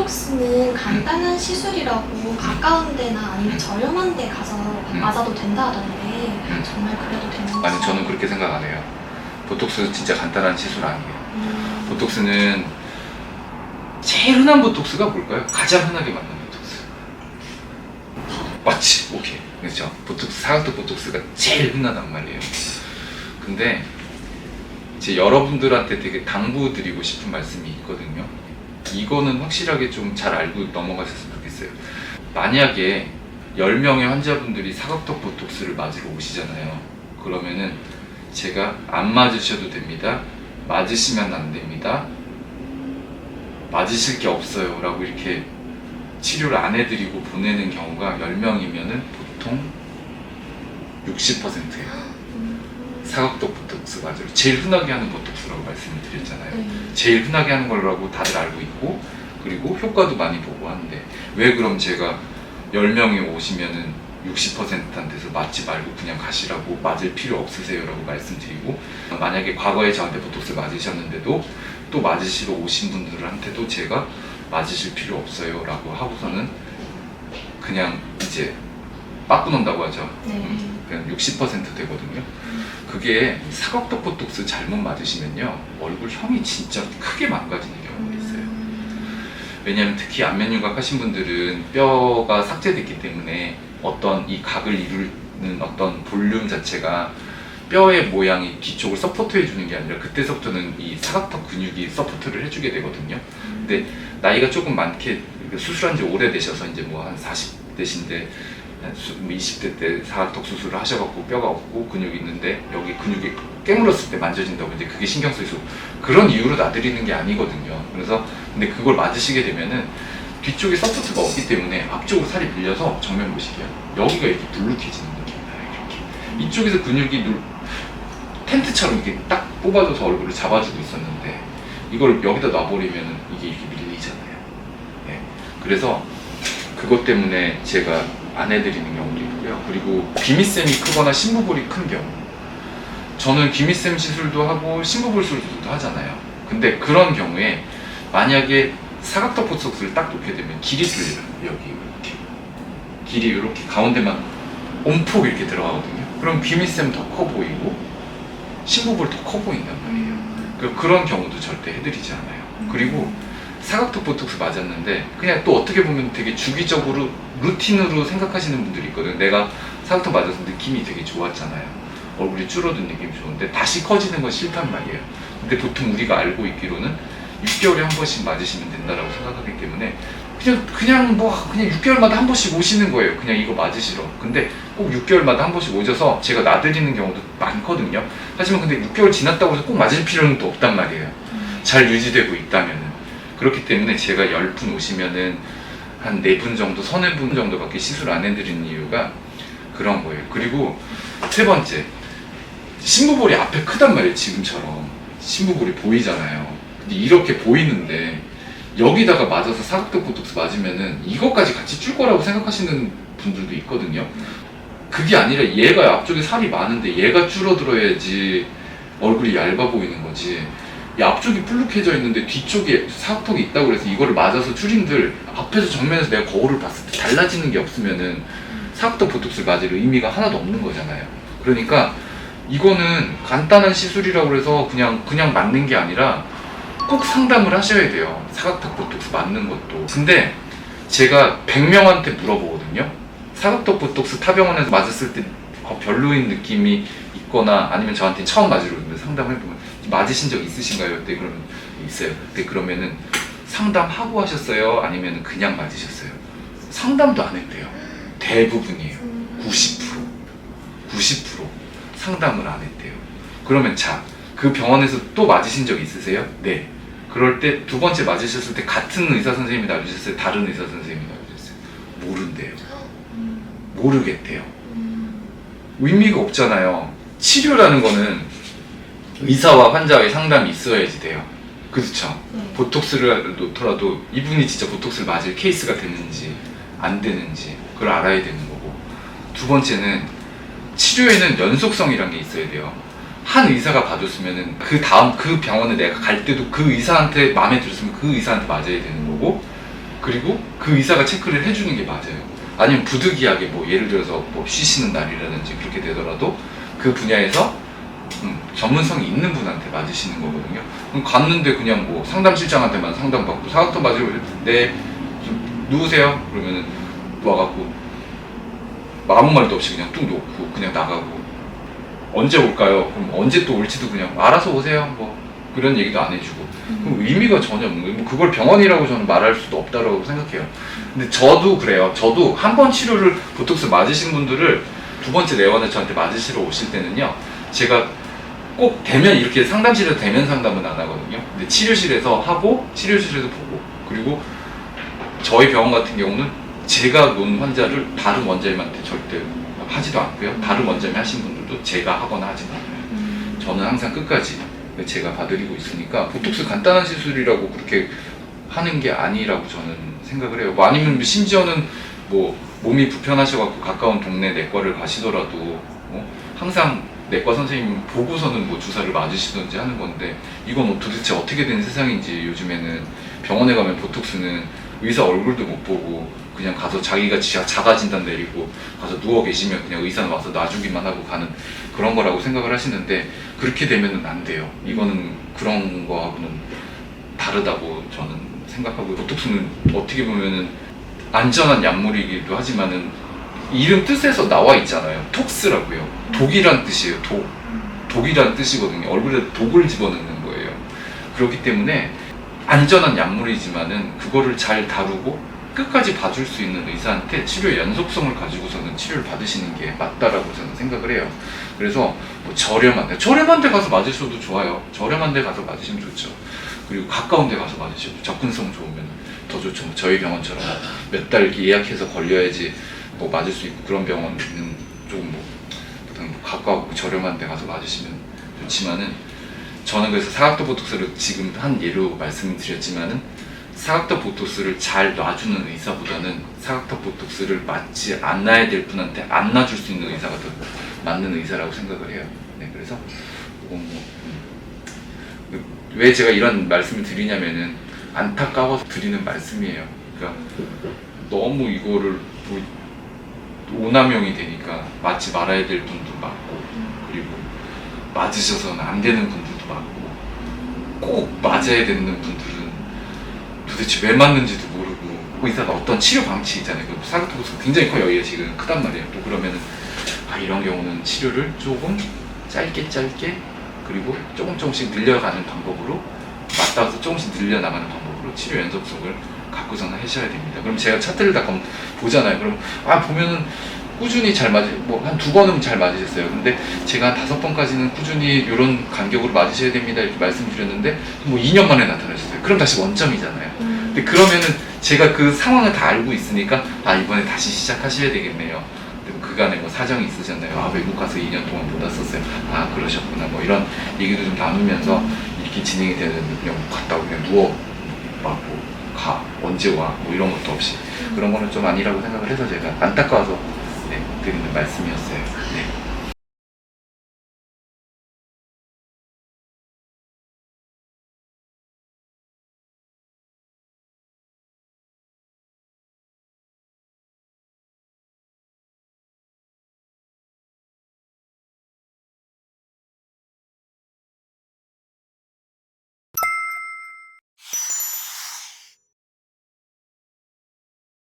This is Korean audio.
보톡스는 간단한 시술이라고 가까운 데나 아니면 저렴한 데 가서 맞아도 된다 하던데 음. 정말 그래도 되는 거죠? 아니 저는 그렇게 생각 안 해요. 보톡스 진짜 간단한 시술 아니에요. 음. 보톡스는 제일 흔한 보톡스가 뭘까요? 가장 흔하게 맞는 보톡스. 맞지? 오케이. 그렇죠. 보톡스, 사각턱 보톡스가 제일 흔하단 말이에요. 근데 이제 여러분들한테 되게 당부드리고 싶은 말씀이 있거든요. 이거는 확실하게 좀 잘 알고 넘어가셨으면 좋겠어요. 만약에 10명의 환자분들이 사각턱 보톡스를 맞으러 오시잖아요. 그러면은 제가 안 맞으셔도 됩니다. 맞으시면 안 됩니다. 맞으실 게 없어요. 라고 이렇게 치료를 안 해드리고 보내는 경우가 10명이면은 보통 60%예요. 사각턱 보톡스 맞아요. 제일 흔하게 하는 보톡스라고 말씀을 드렸잖아요. 네. 제일 흔하게 하는 거라고 다들 알고 있고 그리고 효과도 많이 보고 하는데 왜 그럼 제가 10명이 오시면은 60%한테서 맞지 말고 그냥 가시라고 맞을 필요 없으세요 라고 말씀드리고 만약에 과거에 저한테 보톡스 맞으셨는데도 또 맞으시러 오신 분들한테도 제가 맞으실 필요 없어요 라고 하고서는 그냥 이제 빠꾸 논다고 하죠 네. 음, 그냥 60% 되거든요 그게 사각턱 보톡스 잘못 맞으시면요 얼굴형이 진짜 크게 망가지는 경우가 있어요 왜냐하면 특히 안면 윤곽 하신 분들은 뼈가 삭제됐기 때문에 어떤 이 각을 이루는 어떤 볼륨 자체가 뼈의 모양이 뒤쪽을 서포트 해 주는 게 아니라 그때서부터는 이 사각턱 근육이 서포트를 해주게 되거든요. 근데 나이가 조금 많게 수술한 지 오래되셔서 이제 뭐 한 40대신데 20대 때 사각턱 수술을 하셔갖고 뼈가 없고 근육이 있는데 여기 근육이 깨물었을 때 만져진다고 이제 그게 신경 쓰이고 그런 이유로 나들이는 게 아니거든요. 그래서 근데 그걸 맞으시게 되면은 뒤쪽에 서포트가 없기 때문에 앞쪽으로 살이 밀려서 정면 보시게요. 여기가 이렇게 눌룩해지는 느낌이에요. 이렇게 이쪽에서 근육이 눌, 텐트처럼 이렇게 딱 뽑아줘서 얼굴을 잡아주고 있었는데 이걸 여기다 놔버리면은 이게 이렇게 밀리잖아요. 예. 그래서 그것 때문에 제가 안 해드리는 경우도 있고요. 그리고 비미쌤이 크거나 심부볼이 큰 경우. 저는 비미쌤 시술도 하고 심부볼 수술도 하잖아요. 근데 그런 경우에 만약에 사각턱 보톡스를 딱 놓게 되면 길이 뚫려요. 여기 이렇게. 길이 이렇게 가운데만 온폭 이렇게 들어가거든요. 그럼 비미쌤 더커 보이고 심부볼 더 커 보인단 말이에요. 그- 그런 경우도 절대 해드리지 않아요. 그리고 사각턱 보톡스 맞았는데 그냥 또 어떻게 보면 되게 주기적으로 루틴으로 생각하시는 분들이 있거든요. 내가 사각턱 맞아서 느낌이 되게 좋았잖아요. 얼굴이 줄어든 느낌이 좋은데 다시 커지는 건 싫단 말이에요. 근데 보통 우리가 알고 있기로는 6개월에 한 번씩 맞으시면 된다라고 생각하기 때문에 그냥 그냥 뭐 그냥 6개월마다 한 번씩 오시는 거예요. 그냥 이거 맞으시러. 근데 꼭 6개월마다 한 번씩 오셔서 제가 나들이는 경우도 많거든요. 하지만 근데 6개월 지났다고 해서 꼭 맞을 필요는 또 없단 말이에요. 잘 유지되고 있다면은 그렇기 때문에 제가 10분 오시면은 한 4분 정도, 서너 분 정도밖에 시술 안 해드리는 이유가 그런 거예요. 그리고 세 번째, 신부볼이 앞에 크단 말이에요. 지금처럼 신부볼이 보이잖아요. 근데 이렇게 보이는데 여기다가 맞아서 사각턱 보톡스 맞으면은 이것까지 같이 줄 거라고 생각하시는 분들도 있거든요. 그게 아니라 얘가 앞쪽에 살이 많은데 얘가 줄어들어야지 얼굴이 얇아 보이는 거지. 이 앞쪽이 불룩해져 있는데 뒤쪽에 사각턱이 있다고 그래서 이거를 맞아서 줄인들 앞에서 정면에서 내가 거울을 봤을 때 달라지는 게 없으면은 사각턱 보톡스를 맞을 의미가 하나도 없는 거잖아요. 그러니까 이거는 간단한 시술이라고 해서 그냥 그냥 맞는 게 아니라 꼭 상담을 하셔야 돼요. 사각턱 보톡스 맞는 것도. 근데 제가 100명한테 물어보거든요. 사각턱 보톡스 타병원에서 맞았을 때 어, 별로인 느낌이 있거나 아니면 저한테 처음 맞으러 오면 상담해보면 맞으신 적 있으신가요? 그때 그러면 있어요. 그때 그러면은 상담하고 하셨어요? 아니면 그냥 맞으셨어요? 상담도 안 했대요. 대부분이에요. 90% 90% 상담을 안 했대요. 그러면 자, 그 병원에서 또 맞으신 적 있으세요? 네. 그럴 때 두 번째 맞으셨을 때 같은 의사 선생님이 놔주셨어요? 다른 의사 선생님이 놔주셨어요? 모른대요. 모르겠대요. 의미가 없잖아요. 치료라는 거는 의사와 환자의 상담이 있어야지 돼요. 그렇죠? 네. 보톡스를 놓더라도 이분이 진짜 보톡스를 맞을 케이스가 됐는지 안 되는지 그걸 알아야 되는 거고 두 번째는 치료에는 연속성이란 게 있어야 돼요. 한 의사가 봐줬으면은 그 다음 그 병원에 내가 갈 때도 그 의사한테 마음에 들었으면 그 의사한테 맞아야 되는 거고 그리고 그 의사가 체크를 해주는 게 맞아요. 아니면 부득이하게 뭐 예를 들어서 뭐 쉬시는 날이라든지 그렇게 되더라도 그 분야에서 음, 전문성이 있는 분한테 맞으시는 거거든요. 그럼 갔는데 그냥 뭐 상담실장한테만 상담받고 사각도 맞으고 네, 좀 누우세요. 그러면은 와갖고 뭐 아무 말도 없이 그냥 뚝 놓고 그냥 나가고 언제 올까요? 그럼 언제 또 올지도 그냥 알아서 오세요. 뭐 그런 얘기도 안 해주고 그럼 의미가 전혀 없는 거예요. 뭐 그걸 병원이라고 저는 말할 수도 없다라고 생각해요. 근데 저도 그래요. 저도 한 번 치료를 보톡스 맞으신 분들을 두 번째 내원을 저한테 맞으시러 오실 때는요. 제가 꼭 대면 이렇게 상담실에서 대면 상담은 안 하거든요. 근데 치료실에서 하고 치료실에서 보고 그리고 저희 병원 같은 경우는 제가 놓은 환자를 다른 원장님한테 절대 하지도 않고요. 다른 원장님 하신 분들도 제가 하거나 하지 않아요. 저는 항상 끝까지 제가 봐드리고 있으니까 보톡스 간단한 시술이라고 그렇게 하는 게 아니라고 저는 생각을 해요. 뭐 아니면 심지어는 뭐 몸이 불편하셔갖고 가까운 동네 내과를 가시더라도 어? 항상 내과 선생님 보고서는 뭐 주사를 맞으시든지 하는 건데 이건 도대체 어떻게 된 세상인지 요즘에는 병원에 가면 보톡스는 의사 얼굴도 못 보고 그냥 가서 자기가 지- 자가 진단 내리고 가서 누워 계시면 그냥 의사는 와서 놔주기만 하고 가는 그런 거라고 생각을 하시는데 그렇게 되면은 안 돼요. 이거는 그런 거하고는 다르다고 저는 생각하고 보톡스는 어떻게 보면은 안전한 약물이기도 하지만은 이름 뜻에서 나와 있잖아요. 톡스라고요. 독이란 뜻이에요. 독. 독이란 뜻이거든요. 얼굴에 독을 집어넣는 거예요. 그렇기 때문에 안전한 약물이지만은 그거를 잘 다루고 끝까지 봐줄 수 있는 의사한테 치료 연속성을 가지고서는 치료를 받으시는 게 맞다라고 저는 생각을 해요. 그래서 뭐 저렴한 데, 저렴한 데 가서 맞으셔도 좋아요. 저렴한 데 가서 맞으시면 좋죠. 그리고 가까운 데 가서 맞으시고 접근성 좋으면 더 좋죠. 뭐 저희 병원처럼 몇 달 예약해서 걸려야지 뭐 맞을 수 있고 그런 병원은 조금 뭐 보통 뭐 가까우고 저렴한 데 가서 맞으시면 좋지만은 저는 그래서 사각도 보톡스를 지금 한 예로 말씀드렸지만은 사각도 보톡스를 잘 놔주는 의사보다는 사각도 보톡스를 맞지 않아야 될 분한테 안 놔줄 수 있는 의사가 더 맞는 의사라고 생각을 해요. 네, 그래서 뭐, 음. 왜 제가 이런 말씀을 드리냐면은 안타까워서 드리는 말씀이에요. 그러니까 너무 이거를 뭐 오남용이 되니까 맞지 말아야 될 분도 맞고 그리고 맞으셔서는 안 되는 분들도 맞고 꼭 맞아야 되는 분들은 도대체 왜 맞는지도 모르고 의사가 어떤 치료 방치 있잖아요. 그 사각토크스가 굉장히 커요. 여기가 지금 크단 말이에요. 또 그러면은 아 이런 경우는 치료를 조금 짧게 짧게 그리고 조금 조금씩 늘려가는 방법으로 맞닿아서 조금씩 늘려나가는 방법으로 치료 연속성을 갖고서는 하셔야 됩니다. 그럼 제가 차트를 다 검- 보잖아요. 그럼 아 보면은 꾸준히 잘 맞으 뭐한 두 번은 잘 맞으셨어요. 근데 제가 한 다섯 번까지는 꾸준히 이런 간격으로 맞으셔야 됩니다 이렇게 말씀드렸는데 뭐 2년 만에 나타나셨어요. 그럼 다시 원점이잖아요. 근데 그러면은 제가 그 상황을 다 알고 있으니까 아 이번에 다시 시작하셔야 되겠네요. 그간에 뭐 사정이 있으셨나요? 아 외국 가서 2년 동안 못 왔었어요. 아 그러셨구나. 뭐 이런 얘기도 좀 나누면서 이렇게 진행이 되는 그냥 갔다 그냥 누워 맞고 가 언제 와 뭐 이런 것도 없이 그런 거는 좀 아니라고 생각을 해서 제가 안타까워서 네, 드리는 말씀이었어요.